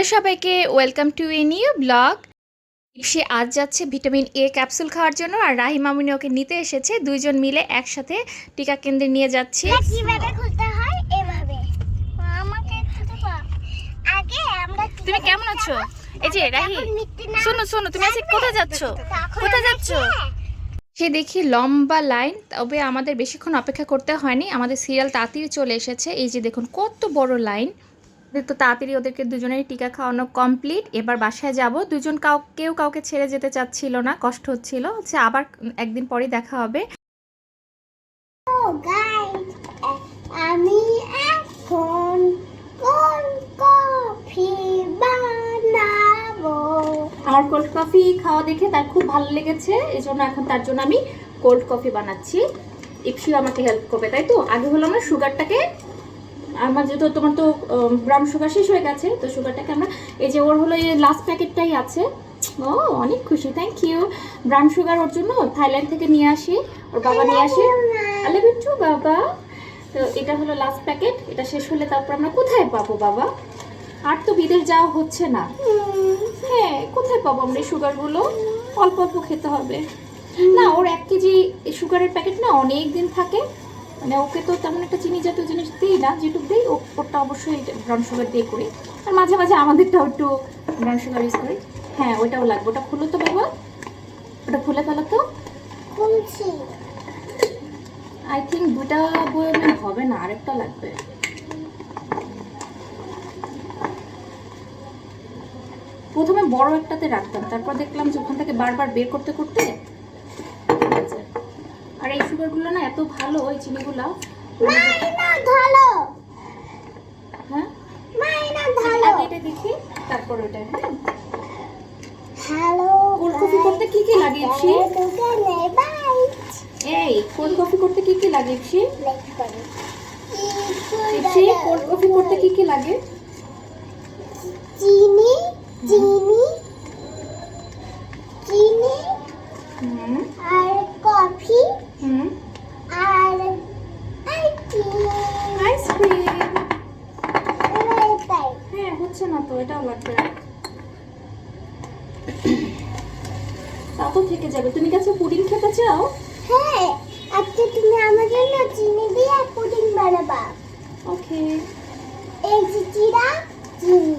Hello সবাইকে welcome to a new blog সে আজ যাচ্ছে ভিটামিন এ ক্যাপসুল খাওয়ার জন্য আর রাহি মামুনি ওকে নিতে এসেছে। দুইজন মিলে একসাথে টিকা কেন্দ্রে নিয়ে যাচ্ছি। এটা কীভাবে খুলতে হয় তুমি কেমন আছো? এই যে রাহি শোনো শোনো তুমি আজকে কোথায় যাচ্ছ? তখন কোথায় যাচ্ছ? সে দেখি লম্বা লাইন তবে আমাদের বেশিক্ষণ অপেক্ষা করতে হয়নি। আমাদের সিরিয়াল তাড়াতাড়ি চলে এসেছে। এই যে দেখুন কত বড় লাইন। তো তাড়াতাড়ি ওদেরকে দুজনের টিকা খাওয়ানো কমপ্লিট এবার বাসায় যাব। দুজন কাউ কেউ কাউকে ছেড়ে যেতে চাচ্ছিল না কষ্ট হচ্ছিল। হচ্ছে আবার একদিন পরেই দেখা হবে। ও গাইস আমি এখন কোন কফি বানাবো? আমার কোল্ড কফি খাওয়া দেখে তার খুব ভালো লেগেছে। এই জন্য এখন তার জন্য আমি কোল্ড কফি বানাচ্ছি। ইপসিও আমাকে হেল্প করবে তাই তো? আগে হলো আমরা সুগারটাকে আমার যেহেতু তোমার তো ব্রাউন সুগার শেষ হয়ে গেছে, তো সুগারটাকে আমরা, এই যে ওর হলো এই লাস্ট প্যাকেটটাই আছে। ও, অনেক খুশি থ্যাংক ইউ ব্রাউন সুগার ওর জন্য থাইল্যান্ড থেকে নিয়ে আসি, ওর বাবা নিয়ে আসে। আলে বিচ্ছু বাবা। তো এটা হলো লাস্ট প্যাকেট এটা শেষ হলে তারপর আমরা কোথায় পাবো, বাবা? আর তো বিদেশ যাওয়া হচ্ছে না। হ্যাঁ কোথায় পাবো আমরা এই সুগারগুলো অল্প অল্প খেতে হবে। না, ওর এক কেজি সুগারের প্যাকেট না অনেক দিন থাকে। মানে ওকে তো তেমন একটা চিনি জাতীয় জিনিস দিই না যেটুকু দিই ও- ওরটা অবশ্যই ব্রাউন সুগার দিয়ে করি। আর মাঝে মাঝে আমাদেরটাও একটু ব্রাউন সুগার ইউজ করি। হ্যাঁ ওইটাও লাগবে। ওটা খুলো তো বাবা। ওটা খুলে ফেলো তো। খুলছি। আই থিঙ্ক দুটা বয়মে হবে না আরেকটা লাগবে। প্রথমে বড় একটাতে রাখতাম তারপর দেখলাম যে ওখান থেকে বারবার বের করতে করতে। সুগারগুলো না এত ভালো এই চিনিগুলো। মাইনা হ্যাঁ? আগে এটা দেখি তারপর ওটা হ্যাঁ? হ্যালো করতে কি কি লাগে ইপসি এই কোল্ড কফি করতে কি কি লাগে ইপসি ইপসি কোল্ড কফি করতে কি কি লাগে? চিনি চিনি চিনি তা তো থেকে যাবে। তুমি কাছে পুডিং খেতে চাও? হ্যাঁ আজকে তুমি আমার জন্য চিনি দিয়ে পুডিং বানাবা। ওকে। এই যে চিরা চিনি।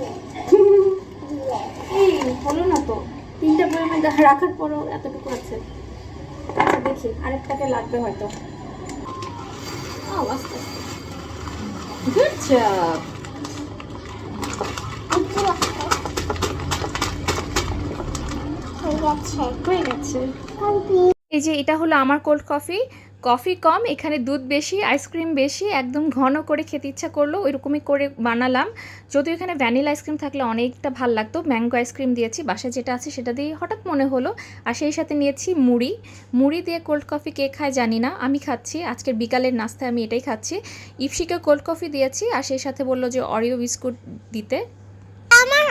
এই হলো না তো। তিনটা মধ্যে রাখার পরও এতটুকু আছে। আচ্ছা দেখি আরেকটাকে লাগবে হয়তো। আস্তে আস্তে গুড জব একটু রাখো। হয়ে গেছে হয়ে গেছে। এই যে এটা হলো আমার কোল্ড কফি কফি কম এখানে দুধ বেশি আইসক্রিম বেশি একদম ঘন করে খেতে ইচ্ছা করল ওইরকমই করে বানালাম। যদিও এখানে ভ্যানিলা আইসক্রিম থাকলে অনেকটা ভালো লাগতো ম্যাঙ্গো আইসক্রিম দিয়েছি বাসায় যেটা আছে সেটা দিয়ে হঠাৎ মনে হলো। আর সেই সাথে নিয়েছি মুড়ি। মুড়ি দিয়ে কোল্ড কফি কে খায় জানি না আমি খাচ্ছি আজকের বিকালের নাস্তায় আমি এটাই খাচ্ছি। ইপসিকে কোল্ড কফি দিয়েছি আর সেই সাথে বলল যে অরিও বিস্কুট দিতে। আমার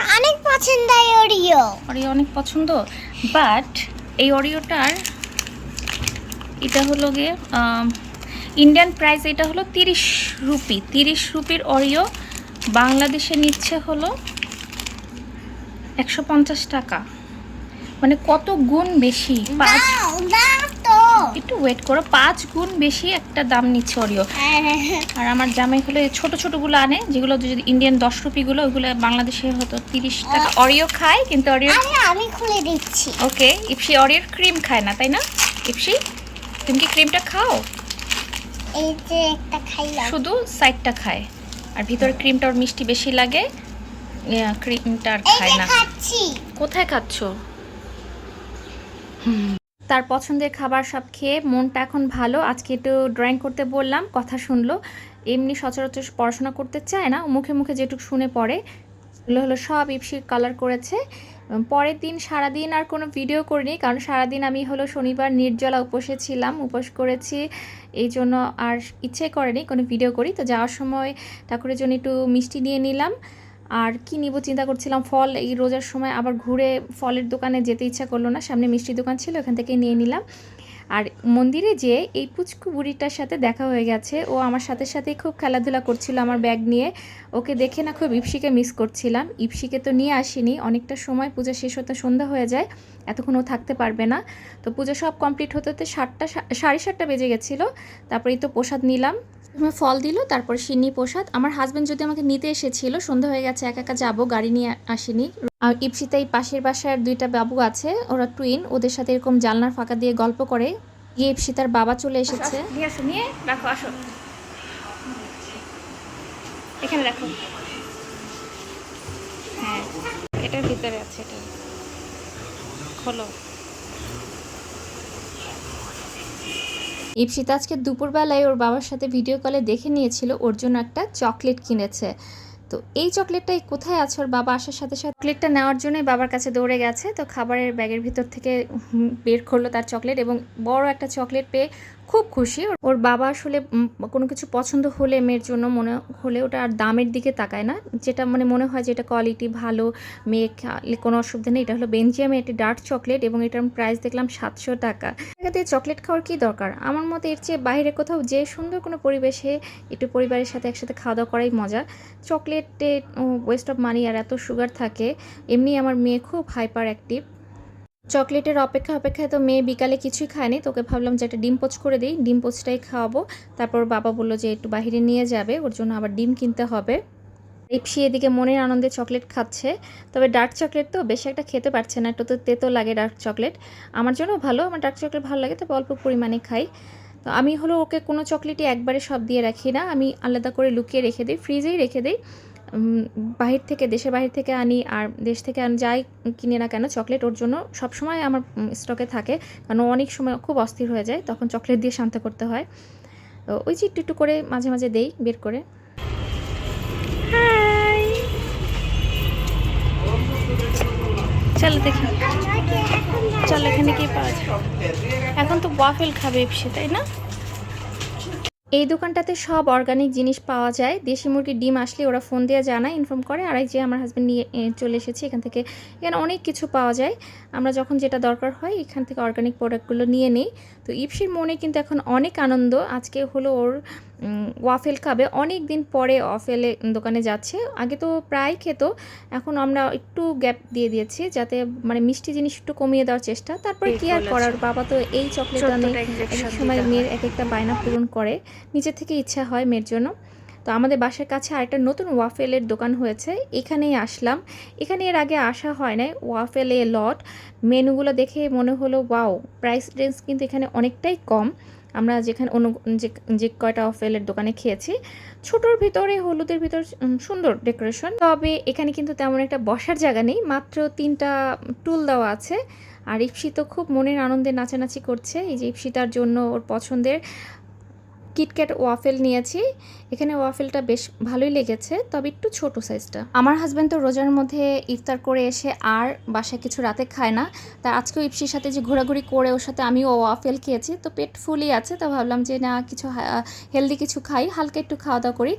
পছন্দ ওরিও অরিও অনেক পছন্দ বাট এই অরিওটার এটা হলো গিয়ে ইন্ডিয়ান প্রাইস এটা হলো তিরিশ রুপি। তিরিশ রুপির অরিও বাংলাদেশে নিচ্ছে হলো একশো পঞ্চাশ টাকা। মানে কত গুণ বেশি? পাঁচ একটু ওয়েট করো পাঁচ গুণ বেশি একটা দাম নিচ্ছে অরিও আর আমার জামাই হলো ছোট ছোটগুলো আনে যেগুলো যদি ইন্ডিয়ান দশ রুপিগুলো ওইগুলো বাংলাদেশে হতো তিরিশ টাকা অরিও খায় কিন্তু অরিও আমি খুলে দিচ্ছি ওকে ইপসি অরিওর ক্রিম খায় না তাই না? ইপসি তুমি কি ক্রিমটা খাও? এই যে একটা খাইলাম। শুধু সাইডটা খায় আর ভিতরে ক্রিমটা ওর মিষ্টি বেশি লাগে ক্রিমটা আর খায় না। কোথায় খাচ্ছ? তার পছন্দের খাবার সব খেয়ে মনটা এখন ভালো। আজকে একটু ড্রয়িং করতে বললাম, কথা শুনলো। এমনি সচরাচর পড়াশোনা করতে চায় না, মুখে মুখে যেটুকু শুনে পড়ে। এগুলো হলো সব ইপসি কালার করেছে। পরের দিন সারাদিন আর কোনো ভিডিও করিনি, কারণ সারাদিন আমি হলো শনিবার নির্জলা উপসে ছিলাম, উপোস করেছি। এই জন্য আর ইচ্ছে করেনি কোনো ভিডিও করি। তো যাওয়ার সময় ঠাকুরের জন্য একটু মিষ্টি নিয়ে নিলাম। আর কি নিব চিন্তা করছিলাম, ফল এই রোজার সময় আবার ঘুরে ফলের দোকানে যেতে ইচ্ছা করল না, সামনে মিষ্টির দোকান ছিল এখান থেকে নিয়ে নিলাম। আর মন্দিরে যে এই পুচকু বুড়িটার সাথে দেখা হয়ে গেছে। ও আমার সাথে সাথেই খুব খেলাধুলা করছিল আমার ব্যাগ নিয়ে। ওকে দেখে না খুব ইপসিকে মিস করছিলাম। ইপসিকে তো নিয়ে আসিনি। অনেকটা সময় পূজা শেষ হতে সন্ধ্যা হয়ে যায়। এতক্ষণ ও থাকতে পারবে না। তো পুজো সব কমপ্লিট হতে হতে সাতটা সাড়ে সাতটা বেজে গেছিল। তারপরেই তো প্রসাদ নিলাম। ফল দিল, তারপর সিন্নি প্রসাদ। আমার হাজব্যান্ড যদি আমাকে নিতে এসেছিল, সন্ধ্যা হয়ে গেছে, একা একা যাব, গাড়ি নিয়ে আসিনি। আর ইপসিতা এই পাশের বাসার দুইটা বাবু আছে ওরা টুইন ওদের সাথে এরকম জালনার ফাঁকা দিয়ে গল্প করে। গিয়ে ইপসিতার বাবা চলে এসেছে। নিয়ে আসো নিয়ে রাখো আসো। এখানে রাখো। হ্যাঁ এটার ভিতরে আছে এটা। খোলো। ইপসিতা আজকে দুপুরবেলায় ওর বাবার সাথে ভিডিও কলে দেখে নিয়েছিল ওর জন্য একটা চকলেট কিনেছে। তো এই চকলেটটাই কোথায় আছে? ওর বাবা আসার সাথে সাথে চকলেটটা নেওয়ার জন্যই বাবার কাছে দৌড়ে গেছে। তো খাবারের ব্যাগের ভিতর থেকে বের করল তার চকলেট এবং বড় একটা চকলেট পেয়ে খুব খুশি। ওর- বাবা আসলে কোনো কিছু পছন্দ হলে, মেয়ের জন্য মনে হলে ওটা আর দামের দিকে তাকায় না। যেটা মানে মনে হয় যে এটা কোয়ালিটি ভালো, মেয়ে কোনো অসুবিধা নেই। এটা হলো বেনজিয়ামে একটি ডার্ক চকলেট এবং এটার প্রাইস দেখলাম সাতশো টাকা। এটাতে চকলেট খাওয়ার কি দরকার? আমার মতে এর চেয়ে বাইরে কোথাও যে সুন্দর কোনো পরিবেশে একটু পরিবারের সাথে একসাথে খাওয়া দাওয়া করাই মজা। চকলেটে ওয়েস্ট অফ মানি আর এত সুগার থাকে, এমনি আমার মেয়ে খুব হাইপার অ্যাক্টিভ চকলেটের অপেক্ষা অপেক্ষায় তো মেয়ে বিকালে কিছুই খায়নি। তোকে ভাবলাম যে একটা ডিম পোচ করে দিই। ডিম পোচটাই খাওয়াবো। তারপর বাবা বলল যে একটু বাইরে নিয়ে যাবে। ওর জন্য আবার ডিম কিনতে হবে। ইপসি এদিকে মনের আনন্দে চকলেট খাচ্ছে। তবে ডার্ক চকলেট তো বেশি একটা খেতে পারছে না। একটু তো তেতো লাগে ডার্ক চকলেট। আমার জন্য ভালো। আমার ডার্ক চকলেট ভালো লাগে, তবে অল্প পরিমাণে খাই। তো আমি হলো ওকে কোনো চকলেটই একবারে সব দিয়ে রাখি না। আমি আলাদা করে লুকিয়ে রেখে দিই। ফ্রিজেই রেখে দিই। বাহির থেকে, দেশের বাহির থেকে আনি আর দেশ থেকে আনি, যাই কিনে না কেন চকলেট ওর জন্য সবসময় আমার স্টকে থাকে। কারণ অনেক সময় খুব অস্থির হয়ে যায়, তখন চকলেট দিয়ে শান্ত করতে হয়। তো ওই যে একটু একটু করে মাঝে মাঝে দেই, বের করে। চলো দেখি। চল, এখানে কি পাওয়া যায়? এখন তো ওয়াফেল খাবে তাই না? এই দোকানটাতে সব অর্গানিক জিনিস পাওয়া যায়। দেশি মুরগির ডিম আসলে ওরা ফোন দিয়ে জানায় ইনফর্ম করে। আর যে আমার হাজব্যান্ড নিয়ে চলে এসেছে, এখান থেকে এখানে অনেক কিছু পাওয়া যায়। আমরা যখন যেটা দরকার হয়, এখান থেকে অর্গানিক প্রোডাক্টগুলো নিয়ে নিই। তো ইপসির মনে কিন্তু এখন অনেক আনন্দ। আজকে হলো ওর ওয়াফেল খাবে। অনেক দিন পরে ওয়াফেলে দোকানে যাচ্ছে। আগে তো প্রায় খেত এখন আমরা একটু গ্যাপ দিয়ে দিয়েছি যাতে মানে মিষ্টি জিনিস একটু কমিয়ে দেওয়ার চেষ্টা। তারপরে কি আর করার? বাবা তো এই চকলেট আনে। এক সময় মেয়ের এক একটা বায়না পূরণ করে। নিজের থেকে ইচ্ছা হয় মেয়ের জন্য। তো আমাদের বাসার কাছে আরেকটা নতুন ওয়াফেলের দোকান হয়েছে। এখানেই আসলাম। এখানে এর আগে আসা হয় নাই। ওয়াফেলে লট মেনুগুলো দেখে মনে হলো ওয়াও প্রাইস রেঞ্জ কিন্তু এখানে অনেকটাই কম। আমরা যেখানে অনু, যে যে কয়টা অফেলের দোকানে খেয়েছি, ছোটোর ভিতরে, হলুদের ভিতর সুন্দর ডেকোরেশন। তবে এখানে কিন্তু তেমন একটা বসার জায়গা নেই, মাত্র তিনটা টুল দেওয়া আছে। আর ইপসি তো খুব মনের আনন্দে নাচানাচি করছে, এই যে ইপসিতার জন্য ওর পছন্দের কিটক্যাট ওয়াফেল নিয়েছি। এখানে ওয়াফেলটা বেশ ভালোই লেগেছে, তবে একটু ছোট সাইজটা আমার হাজব্যান্ড তো রোজার মধ্যে ইফতার করে এসে আর বাসায় কিছু রাতে খায় না। তা আজকেও ইপসির সাথে যে ঘোরাঘুরি করে, ওর সাথে আমিও ওয়াফেল খেয়েছি। তো পেট ফুলই আছে, তো ভাবলাম যে না, কিছু হেলদি কিছু খাই, হালকা একটু খাওয়া দাওয়া করি।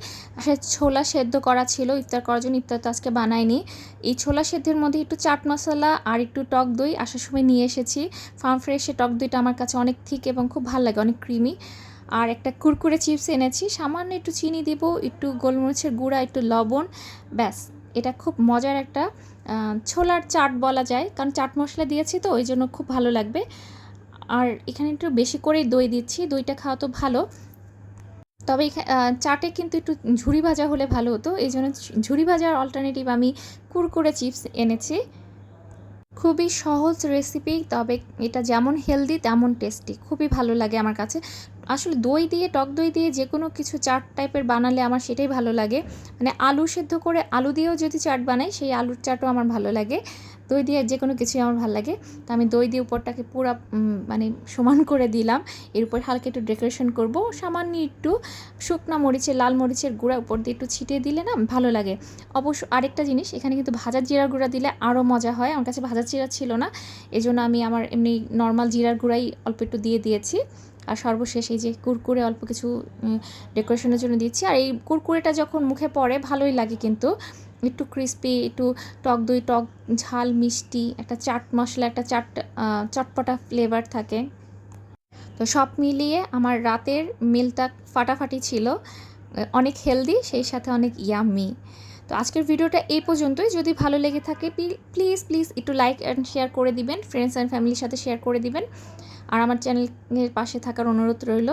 সে ছোলা সেদ্ধ করা ছিল, ইফতার করার জন্য ইফতার তো আজকে বানাইনি। এই ছোলা সেদ্ধের মধ্যে একটু চাট মশলা আর একটু টক দই আসার সময় নিয়ে এসেছি। ফার্ম ফ্রেশে টক দইটা আমার কাছে অনেক থিক এবং খুব ভালো লাগে, অনেক ক্রিমি আর একটা কুরকুরে চিপস এনেছি, সামান্য একটু চিনি দিব, একটু গোলমরিচের গুঁড়া, একটু লবণ, ব্যাস। এটা খুব মজার একটা ছোলার চাট বলা যায়, কারণ চাট মশলা দিয়েছি তো, ওই জন্য খুব ভালো লাগবে। আর এখানে একটু বেশি করেই দই দিচ্ছি, দইটা খাওয়া তো ভালো। তবে চাটে কিন্তু একটু ঝুড়ি ভাজা হলে ভালো হতো, এই জন্য ঝুড়ি ভাজার অল্টারনেটিভ আমি কুরকুরে চিপস এনেছি। খুবই সহজ রেসিপি তবে এটা যেমন হেলদি তেমন টেস্টি খুবই ভালো লাগে আমার কাছে। আসলে দই দিয়ে, টক দই দিয়ে যে কোনো কিছু চাট টাইপের বানালে আমার সেটাই ভালো লাগে। মানে আলু সেদ্ধ করে আলু দিয়েও যদি চাট বানাই, সেই আলুর চাটও আমার ভালো লাগে। দই দিয়ে যে কোনো কিছুই আমার ভালো লাগে। তো আমি দই দিয়ে উপরটাকে পুরো মানে সমান করে দিলাম। এর উপর হালকা একটু ডেকোরেশন করব। সামান্য একটু শুকনা মরিচের, লাল মরিচের গুঁড়া উপর দিয়ে একটু ছিটিয়ে দিলে না ভালো লাগে। অবশ্য আরেকটা জিনিস, এখানে কিন্তু ভাজার জিরার গুঁড়া দিলে আরও মজা হয়। আমার কাছে ভাজার জিরা ছিল না। এজন্য আমি আমার এমনি নর্মাল জিরার গুঁড়াই অল্প একটু দিয়ে দিয়েছি। আর সর্বশেষ এই যে কুরকুরে অল্প কিছু ডেকোরেশনের জন্য দিচ্ছি। আর এই কুরকুরেটা যখন মুখে পড়ে, ভালোই লাগে কিন্তু। একটু ক্রিস্পি একটু টক দই, টক ঝাল, মিষ্টি, একটা চাট মশলা, একটা চাট চটপটা ফ্লেভার থাকে। তো সব মিলিয়ে আমার রাতের মিলটা ফাটাফাটি ছিল। অনেক হেলদি সেই সাথে অনেক ইয়াম্মি তো আজকের ভিডিওটা এই পর্যন্তই। যদি ভালো লেগে থাকে প্লিজ প্লিজ একটু লাইক অ্যান্ড শেয়ার করে দিবেন। ফ্রেন্ডস অ্যান্ড ফ্যামিলির সাথে শেয়ার করে দিবেন। আর আমার চ্যানেলের পাশে থাকার অনুরোধ রইল।